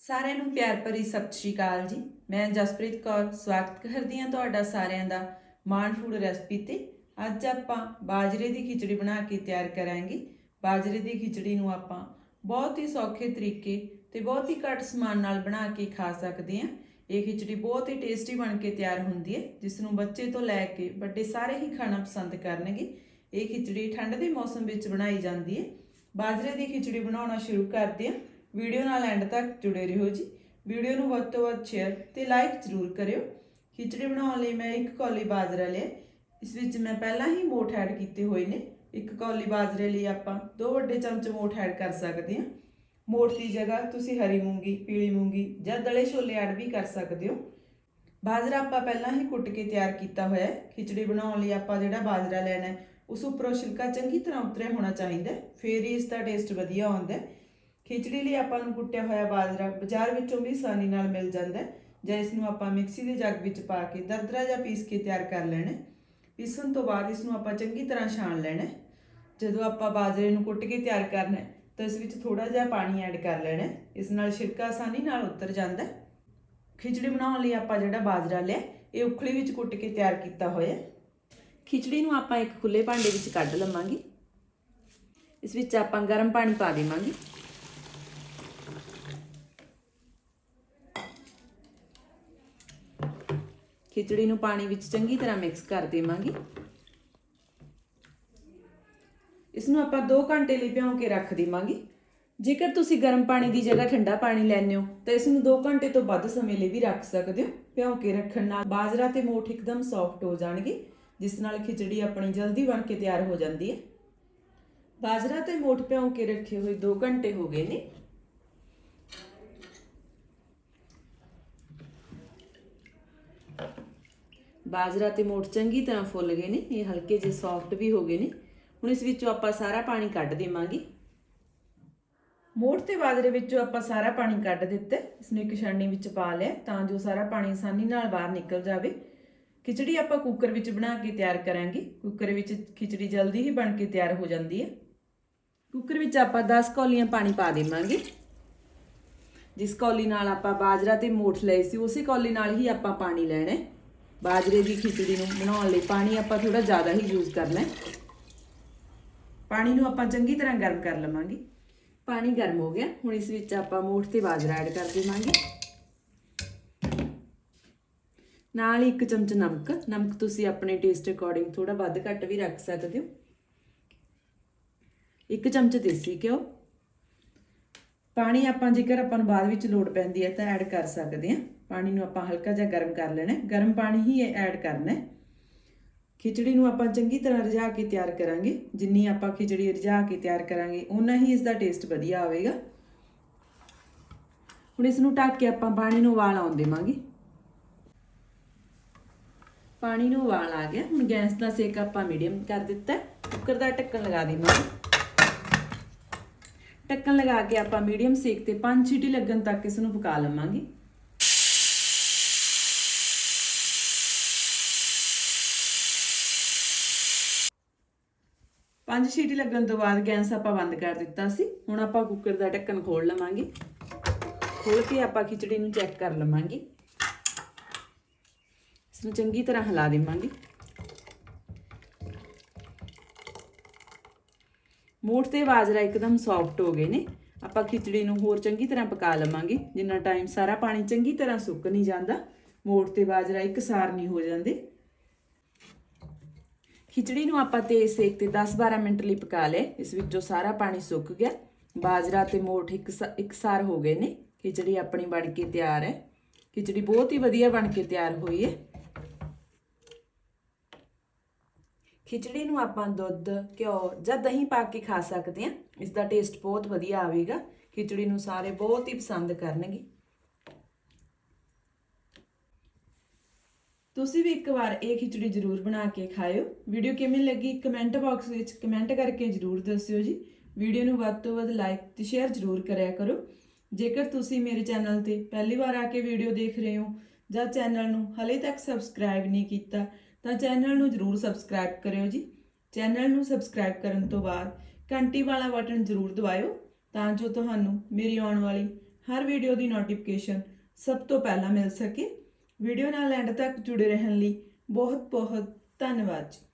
ਸਾਰਿਆਂ ਨੂੰ ਪਿਆਰ ਭਰੀ ਸਤਿ ਸ਼੍ਰੀ ਅਕਾਲ ਜੀ। ਮੈਂ ਜਸਪ੍ਰੀਤ ਕੌਰ, ਸਵਾਗਤ ਕਰਦੀ ਹਾਂ ਤੁਹਾਡਾ ਸਾਰਿਆਂ ਦਾ ਮਾਨ ਫੂਡ ਰੈਸਪੀ ਤੇ। ਅੱਜ ਆਪਾਂ ਬਾਜਰੇ ਦੀ ਖਿਚੜੀ ਬਣਾ ਕੇ ਤਿਆਰ ਕਰਾਂਗੇ। ਬਾਜਰੇ ਦੀ ਖਿਚੜੀ ਨੂੰ ਆਪਾਂ ਬਹੁਤ ਹੀ ਸੌਖੇ ਤਰੀਕੇ ਤੇ ਬਹੁਤ ਹੀ ਘੱਟ ਸਮਾਨ ਨਾਲ ਬਣਾ ਕੇ ਖਾ ਸਕਦੇ ਹਾਂ। ਇਹ ਖਿਚੜੀ ਬਹੁਤ ਹੀ ਟੇਸਟੀ ਬਣ ਕੇ ਤਿਆਰ ਹੁੰਦੀ ਹੈ, ਜਿਸ ਨੂੰ ਬੱਚੇ ਤੋਂ ਲੈ ਕੇ ਵੱਡੇ ਸਾਰੇ ਹੀ ਖਾਣਾ ਪਸੰਦ ਕਰਨਗੇ। ਇਹ ਖਿਚੜੀ ਠੰਡ ਦੇ ਮੌਸਮ ਵਿੱਚ ਬਣਾਈ ਜਾਂਦੀ ਹੈ। ਬਾਜਰੇ ਦੀ ਖਿਚੜੀ ਬਣਾਉਣਾ ਸ਼ੁਰੂ ਕਰਦੇ ਹਾਂ। ਵੀਡੀਓ ਨਾਲ ਐਂਡ ਤੱਕ ਜੁੜੇ ਰਹੋ ਜੀ। ਵੀਡੀਓ ਨੂੰ ਵੱਧ ਤੋਂ ਵੱਧ ਸ਼ੇਅਰ ਤੇ ਲਾਈਕ ਜ਼ਰੂਰ ਕਰਿਓ। ਖਿਚੜੀ ਬਣਾਉਣ ਲਈ ਮੈਂ ਇੱਕ ਕੌਲੀ ਬਾਜਰਾ ਲਿਆ। ਇਸ ਵਿੱਚ ਮੈਂ ਪਹਿਲਾਂ ਹੀ ਮੋਠ ਐਡ ਕੀਤੇ ਹੋਏ ਨੇ। ਇੱਕ ਕੌਲੀ ਬਾਜਰੇ ਲਈ ਆਪਾਂ ਦੋ ਵੱਡੇ ਚਮਚ ਮੋਠ ਐਡ ਕਰ ਸਕਦੇ ਹਾਂ। ਮੋਠ ਦੀ ਜਗ੍ਹਾ ਤੁਸੀਂ ਹਰੀ ਮੂੰਗੀ, ਪੀਲੀ ਮੂੰਗੀ ਜਾਂ ਦਲੇ ਛੋਲੇ ਐਡ ਵੀ ਕਰ ਸਕਦੇ ਹੋ। ਬਾਜਰਾ ਆਪਾਂ ਪਹਿਲਾਂ ਹੀ ਕੁੱਟ ਕੇ ਤਿਆਰ ਕੀਤਾ ਹੋਇਆ ਹੈ। ਖਿਚੜੀ ਬਣਾਉਣ ਲਈ ਆਪਾਂ ਜਿਹੜਾ ਬਾਜਰਾ ਲੈਣਾ ਹੈ, ਉਸ ਉੱਪਰੋਂ ਛਿਲਕਾ ਚੰਗੀ ਤਰ੍ਹਾਂ ਉਤਰਿਆ ਹੋਣਾ ਚਾਹੀਦਾ ਹੈ। ਫੇਰ ਹੀ ਇਸ ਦਾ ਟੇਸਟ ਵਧੀਆ ਆਉਂਦਾ ਹੈ। ਖਿਚੜੀ ਲਈ ਆਪਾਂ ਨੂੰ ਕੁੱਟਿਆ ਹੋਇਆ ਬਾਜਰਾ ਬਾਜ਼ਾਰ ਵਿੱਚੋਂ ਵੀ ਆਸਾਨੀ ਨਾਲ ਮਿਲ ਜਾਂਦਾ ਹੈ। ਜਾਂ ਇਸ ਨੂੰ ਆਪਾਂ ਮਿਕਸੀ ਦੇ ਜੱਗ ਵਿੱਚ ਪਾ ਕੇ ਦਰਦਰਾ ਜਾਂ ਪੀਸ ਕੇ ਤਿਆਰ ਕਰ ਲੈਣਾ ਪੀਸਣ ਤੋਂ ਬਾਅਦ ਇਸ ਨੂੰ ਆਪਾਂ ਚੰਗੀ ਤਰ੍ਹਾਂ ਛਾਣ ਲੈਣਾ ਜਦੋਂ ਆਪਾਂ ਬਾਜਰੇ ਨੂੰ ਕੁੱਟ ਕੇ ਤਿਆਰ ਕਰਨਾ ਤਾਂ ਇਸ ਵਿੱਚ ਥੋੜਾ ਜਿਹਾ ਪਾਣੀ ਐਡ ਕਰ ਲੈਣਾ ਇਸ ਨਾਲ ਛਿਲਕਾ ਆਸਾਨੀ ਨਾਲ ਉਤਰ ਜਾਂਦਾ ਹੈ। ਖਿਚੜੀ ਬਣਾਉਣ ਲਈ ਆਪਾਂ ਜਿਹੜਾ ਬਾਜਰਾ ਲਿਆ, ਇਹ ਉਖਲੀ ਵਿੱਚ ਕੁੱਟ ਕੇ ਤਿਆਰ ਕੀਤਾ ਹੋਇਆ ਖਿਚੜੀ ਨੂੰ ਆਪਾਂ ਇੱਕ ਖੁੱਲੇ ਭਾਂਡੇ ਵਿੱਚ ਕੱਢ ਲਵਾਂਗੇ। ਇਸ ਵਿੱਚ ਆਪਾਂ ਗਰਮ ਪਾਣੀ ਪਾ ਦੇਵਾਂਗੇ। ਖਿਚੜੀ ਨੂੰ ਪਾਣੀ ਵਿੱਚ ਚੰਗੀ ਤਰ੍ਹਾਂ ਮਿਕਸ ਕਰ ਦੇਵਾਂਗੇ। ਇਸ ਨੂੰ ਆਪਾਂ 2 ਘੰਟੇ ਲਈ ਭਿਉਂ ਕੇ ਰੱਖ ਦੇਵਾਂਗੇ। ਜੇਕਰ ਤੁਸੀਂ ਗਰਮ ਪਾਣੀ ਦੀ ਜਗ੍ਹਾ ਠੰਡਾ ਪਾਣੀ ਲੈਂਦੇ ਹੋ, ਤਾਂ ਇਸ ਨੂੰ 2 ਘੰਟੇ ਤੋਂ ਵੱਧ ਸਮੇਂ ਲਈ ਵੀ ਰੱਖ ਸਕਦੇ ਹੋ। ਭਿਉਂ ਕੇ ਰੱਖਣ ਨਾਲ ਬਾਜਰਾ ਤੇ ਮੋਠ ਇੱਕਦਮ ਸੌਫਟ ਹੋ ਜਾਣਗੇ, ਜਿਸ ਨਾਲ ਖਿਚੜੀ ਆਪਣੀ ਜਲਦੀ ਬਣ ਕੇ ਤਿਆਰ ਹੋ ਜਾਂਦੀ ਹੈ। ਬਾਜਰਾ ਤੇ ਮੋਠ ਭਿਉਂ ਕੇ ਰੱਖੇ ਹੋਏ 2 ਘੰਟੇ ਹੋ ਗਏ ਨੇ। ਬਾਜਰਾ ਤੇ ਮੋਠ ਚੰਗੀ ਤਰ੍ਹਾਂ ਫੁੱਲ ਗਏ ਨੇ, ਇਹ ਹਲਕੇ ਜਿਹੇ ਸੌਫਟ ਵੀ ਹੋ ਗਏ ਨੇ। ਹੁਣ ਇਸ ਵਿੱਚੋਂ ਆਪਾਂ ਸਾਰਾ ਪਾਣੀ ਕੱਢ ਦੇਵਾਂਗੇ। ਮੋਠ ਤੇ ਬਾਜਰੇ ਵਿੱਚੋਂ ਆਪਾਂ ਸਾਰਾ ਪਾਣੀ ਕੱਢ ਦਿੱਤਾ ਇਸ ਨੂੰ ਇੱਕ ਛਾਣਨੀ ਵਿੱਚ ਪਾ ਲਿਆ ਤਾਂ ਜੋ ਸਾਰਾ ਪਾਣੀ ਆਸਾਨੀ ਨਾਲ ਬਾਹਰ ਨਿਕਲ ਜਾਵੇ। ਖਿਚੜੀ ਆਪਾਂ ਕੁੱਕਰ ਵਿੱਚ ਬਣਾ ਕੇ ਤਿਆਰ ਕਰਾਂਗੇ। ਕੁੱਕਰ ਵਿੱਚ ਖਿਚੜੀ ਜਲਦੀ ਹੀ ਬਣ ਕੇ ਤਿਆਰ ਹੋ ਜਾਂਦੀ ਹੈ। ਕੁੱਕਰ ਵਿੱਚ ਆਪਾਂ 10 ਕੌਲੀਆਂ ਪਾਣੀ ਪਾ ਦੇਵਾਂਗੇ। ਜਿਸ ਕੌਲੀ ਨਾਲ ਆਪਾਂ ਬਾਜਰਾ ਤੇ ਮੋਠ ਲਏ ਸੀ, ਉਸੇ ਕੌਲੀ ਨਾਲ ਹੀ ਆਪਾਂ ਪਾਣੀ ਲੈਣਾ ਹੈ। ਬਾਜਰੇ ਦੀ ਖਿਚੜੀ ਨੂੰ ਬਣਾਉਣ ਲਈ ਪਾਣੀ ਆਪਾਂ ਥੋੜਾ ਜ਼ਿਆਦਾ ਹੀ ਯੂਜ਼ ਕਰਨਾ ਹੈ ਪਾਣੀ ਨੂੰ ਆਪਾਂ ਚੰਗੀ ਤਰ੍ਹਾਂ ਗਰਮ ਕਰ ਲਵਾਂਗੇ। ਪਾਣੀ ਗਰਮ ਹੋ ਗਿਆ। ਹੁਣ ਇਸ ਵਿੱਚ ਆਪਾਂ ਮੋਠ ਤੇ ਬਾਜਰਾ ਐਡ ਕਰ ਦੇਵਾਂਗੇ। ਨਾਲ ਇੱਕ ਚਮਚ ਨਮਕ। ਨਮਕ ਤੁਸੀਂ ਆਪਣੇ ਟੇਸਟ ਅਕੋਰਡਿੰਗ ਥੋੜਾ ਵੱਧ ਘੱਟ ਵੀ ਰੱਖ ਸਕਦੇ ਹੋ। ਇੱਕ ਚਮਚ ਦੇਸੀ ਘਿਓ। ਪਾਣੀ ਆਪਾਂ ਜੇਕਰ ਆਪਾਂ ਨੂੰ ਬਾਅਦ ਵਿੱਚ ਲੋੜ ਪੈਂਦੀ ਹੈ ਤਾਂ ਐਡ ਕਰ ਸਕਦੇ ਹਾਂ। ਪਾਣੀ ਨੂੰ ਆਪਾਂ ਹਲਕਾ ਜਿਹਾ ਗਰਮ ਕਰ ਲੈਣਾ ਗਰਮ ਪਾਣੀ ਹੀ ਐਡ ਕਰਨਾ ਹੈ। ਖਿਚੜੀ ਨੂੰ ਆਪਾਂ ਚੰਗੀ ਤਰ੍ਹਾਂ ਰਝਾ ਕੇ ਤਿਆਰ ਕਰਾਂਗੇ। ਜਿੰਨੀ ਆਪਾਂ ਖਿਚੜੀ ਰਝਾ ਕੇ ਤਿਆਰ ਕਰਾਂਗੇ ਉਨਾ ਹੀ ਇਸ ਦਾ ਟੇਸਟ ਵਧੀਆ ਆਵੇਗਾ। ਹੁਣ ਇਸ ਨੂੰ ਢੱਕ ਕੇ ਆਪਾਂ ਪਾਣੀ ਨੂੰ ਉਬਾਲ ਆਉਣ ਦੇਵਾਂਗੇ। ਪਾਣੀ ਨੂੰ ਉਬਾਲ ਆ ਗਿਆ। ਹੁਣ ਗੈਸ ਦਾ ਸੇਕ ਆਪਾਂ ਮੀਡੀਅਮ ਕਰ ਦਿੱਤਾ ਕੁੱਕਰ ਦਾ ਢੱਕਣ ਲਗਾ ਦੇਵਾਂਗੇ। ਢੱਕਣ ਲਗਾ ਕੇ ਆਪਾਂ ਮੀਡੀਅਮ ਸੇਕ ਤੇ 5 ਸੀਟੀ ਲੱਗਣ ਤੱਕ ਇਸ ਨੂੰ ਪਕਾ ਲਵਾਂਗੇ। ਪੰਜ ਸੀਟੀ ਲੱਗਣ ਤੋਂ ਬਾਅਦ ਗੈਸ ਆਪਾਂ ਬੰਦ ਕਰ ਦਿੱਤਾ ਸੀ। ਹੁਣ ਆਪਾਂ ਕੁੱਕਰ ਦਾ ਢੱਕਣ ਖੋਲ ਲਵਾਂਗੇ। ਖੋਲ ਕੇ ਆਪਾਂ ਖਿਚੜੀ ਨੂੰ ਚੈੱਕ ਕਰ ਲਵਾਂਗੇ। ਇਸ ਨੂੰ ਚੰਗੀ ਤਰ੍ਹਾਂ ਹਿਲਾ ਦੇਵਾਂਗੇ। ਮੋਠ ਤੇ ਬਾਜਰਾ ਇੱਕਦਮ ਸੌਫਟ ਹੋ ਗਏ ਨੇ। ਆਪਾਂ ਖਿਚੜੀ ਨੂੰ ਹੋਰ ਚੰਗੀ ਤਰ੍ਹਾਂ ਪਕਾ ਲਵਾਂਗੇ। ਜਿੰਨਾ ਟਾਈਮ ਸਾਰਾ ਪਾਣੀ ਚੰਗੀ ਤਰ੍ਹਾਂ ਸੁੱਕ ਨਹੀਂ ਜਾਂਦਾ। ਮੋਠ ਤੇ ਬਾਜਰਾ ਇੱਕਸਾਰ ਨਹੀਂ ਹੋ ਜਾਂਦੇ। ਖਿਚੜੀ ਨੂੰ ਆਪਾਂ ਤੇਜ਼ ਸੇਕ ਤੇ 10-12 ਮਿੰਟ ਲਈ ਪਕਾ ਲਏ ਇਸ ਵਿੱਚੋਂ ਸਾਰਾ ਪਾਣੀ ਸੁੱਕ ਗਿਆ। ਬਾਜਰਾ ਤੇ ਮੋਠ ਇੱਕ ਇੱਕਸਾਰ ਹੋ ਗਏ ਨੇ। ਖਿਚੜੀ ਆਪਣੀ ਬਣ ਕੇ ਤਿਆਰ ਹੈ। ਖਿਚੜੀ ਬਹੁਤ ਹੀ ਵਧੀਆ ਬਣ ਕੇ ਤਿਆਰ ਹੋਈ ਹੈ। ਖਿਚੜੀ ਨੂੰ ਆਪਾਂ ਦੁੱਧ, ਘਿਓ ਜਾਂ ਦਹੀਂ ਪਾ ਕੇ ਖਾ ਸਕਦੇ ਹਾਂ। ਇਸ ਦਾ ਟੇਸਟ ਬਹੁਤ ਵਧੀਆ ਆਵੇਗਾ। ਖਿਚੜੀ ਨੂੰ ਸਾਰੇ ਬਹੁਤ ਹੀ ਪਸੰਦ ਕਰਨਗੇ। ਤੁਸੀਂ ਵੀ ਇੱਕ ਵਾਰ ਇਹ ਖਿਚੜੀ ਜ਼ਰੂਰ ਬਣਾ ਕੇ ਖਾਇਓ। ਵੀਡੀਓ ਕਿਵੇਂ ਲੱਗੀ ਕਮੈਂਟ ਬਾਕਸ ਵਿੱਚ ਕਮੈਂਟ ਕਰਕੇ ਜ਼ਰੂਰ ਦੱਸਿਓ ਜੀ। ਵੀਡੀਓ ਨੂੰ ਵੱਧ ਤੋਂ ਵੱਧ ਲਾਈਕ ਤੇ ਸ਼ੇਅਰ ਜ਼ਰੂਰ ਕਰਿਆ ਕਰੋ। ਜੇਕਰ ਤੁਸੀਂ ਮੇਰੇ ਚੈਨਲ ਤੇ ਪਹਿਲੀ ਵਾਰ ਆ ਕੇ ਵੀਡੀਓ ਦੇਖ ਰਹੇ ਹੋ ਜਾਂ ਚੈਨਲ ਨੂੰ ਹਲੇ ਤੱਕ ਸਬਸਕ੍ਰਾਈਬ ਨਹੀਂ ਕੀਤਾ ਤਾਂ ਚੈਨਲ ਨੂੰ ਜ਼ਰੂਰ ਸਬਸਕ੍ਰਾਈਬ ਕਰਿਓ ਜੀ। ਚੈਨਲ ਨੂੰ ਸਬਸਕ੍ਰਾਈਬ ਕਰਨ ਤੋਂ ਬਾਅਦ ਘੰਟੀ ਵਾਲਾ ਬਟਨ ਜ਼ਰੂਰ ਦਬਾਇਓ ਤਾਂ ਜੋ ਤੁਹਾਨੂੰ ਮੇਰੀ ਆਉਣ ਵਾਲੀ ਹਰ ਵੀਡੀਓ ਦੀ ਨੋਟੀਫਿਕੇਸ਼ਨ ਸਭ ਤੋਂ ਪਹਿਲਾਂ ਮਿਲ ਸਕੇ। ਵੀਡੀਓ ਨਾਲ ਐਂਡ ਤੱਕ ਜੁੜੇ ਰਹਿਣ ਲਈ ਬਹੁਤ ਬਹੁਤ ਧੰਨਵਾਦ ਜੀ।